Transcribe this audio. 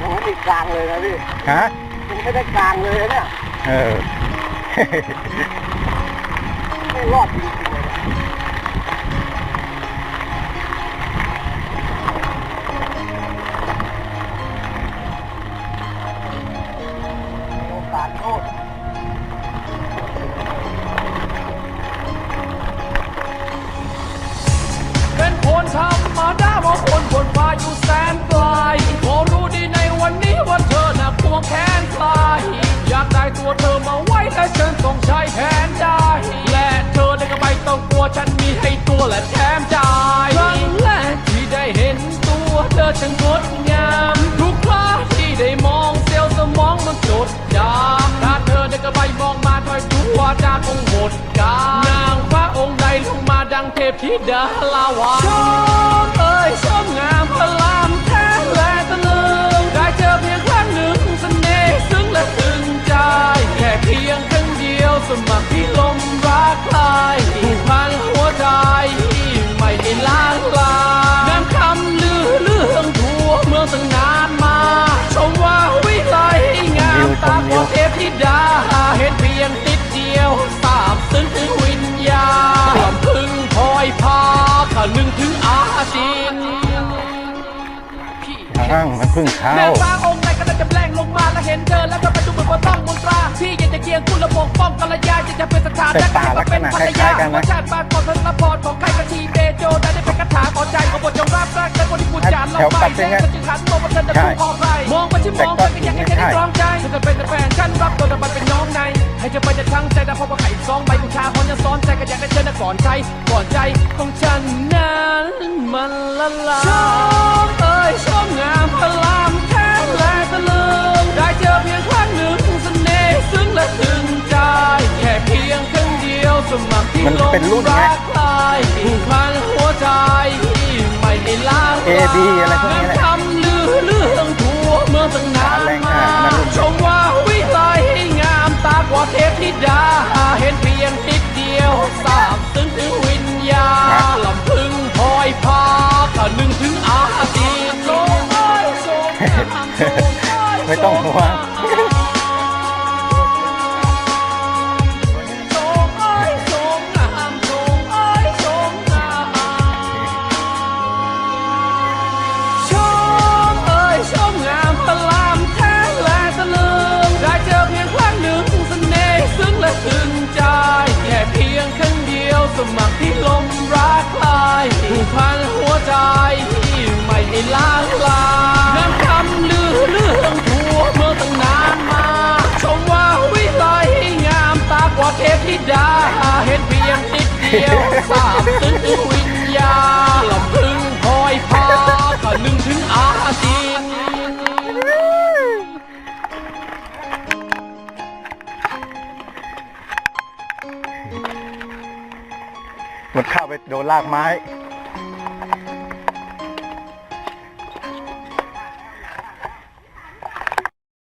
ยังไม่ได้กลางเลยนะพี่ฮะยังไม่ได้กลางเลยนะเนี่ย เออ ไม่รอดจริงๆ ได้และฉันต้องใช้แผนได้ และเธอได้ก็ไม่ต้องกลัวฉันมีให้ตัวและแถมใจครั้งแรกที่ได้เห็นตัวเธอช่างงดงาม ทุกครั้งที่ได้มองเซลล์สมองมันจดจำถ้าเธอได้ก็ไปมองมาถอยตัวจาคงหมดกานางฟ้าองค์ใดลงมาดังเทพธิดาลาวาชมเอ้ยชมงามพลา ถึงอาจินพี่อ้างมันเพิ่งเข้าแม่ฟ้าองค์ไหนกำลังจะแปลงลงมาแล้วเห็นเธอแล้วก็มาดูเหมือนว่าต้องมนตราพี่อยากจะเคียงคุณระบบป้องกันระยะอยากจะเป็นสถานแต่ตาลักษณะคล้ายๆกันนะรสชาติบ้านปอดทนละพรของใครกะทีเบโจได้ได้เป็นคาถาขอใจของบทยอมรับรักและคนที่พูดจานเราแถวไปปัดเป็นไงแล้วก็จึงหันมองว่าเธอจะใช่ถูกขอใครมองไปที่มองไปก็ยังให้เธอได้ตรองใจฉันจะเป็นแต่แฟนฉันรับตัวแต่มันเป็นน้องในให้เธอไปจะทั้งใจแต่เพราะว่าไข่ซองใบบูชาคนจะซ้ อนใจก็อยากได้เธอนะก่อนใจก่อนใจของฉันนั้นมันละลายชมเอ้ยชมงามพลามแท้และตะลึงได้เจอเพียงครั้งหนึ่งเสน่ห์ซึ้งและตึงใจ แค่เพียงครั้งเดียวสมัครที่มันลงเป็นรุ่นไงรักใครผูกพันหัวใจไม่ได้ล้าง A B อะไรพวกนี้ งครั้องเดียวสมัครที่ลมรักใครผูกพันหัวใจ ไม่ได้ลา เดียวสาบซึ้งถึงวิญญาณลำพึงพลอยพาก็นึงถึงอาจินมันเข้าไปโดนลากไม้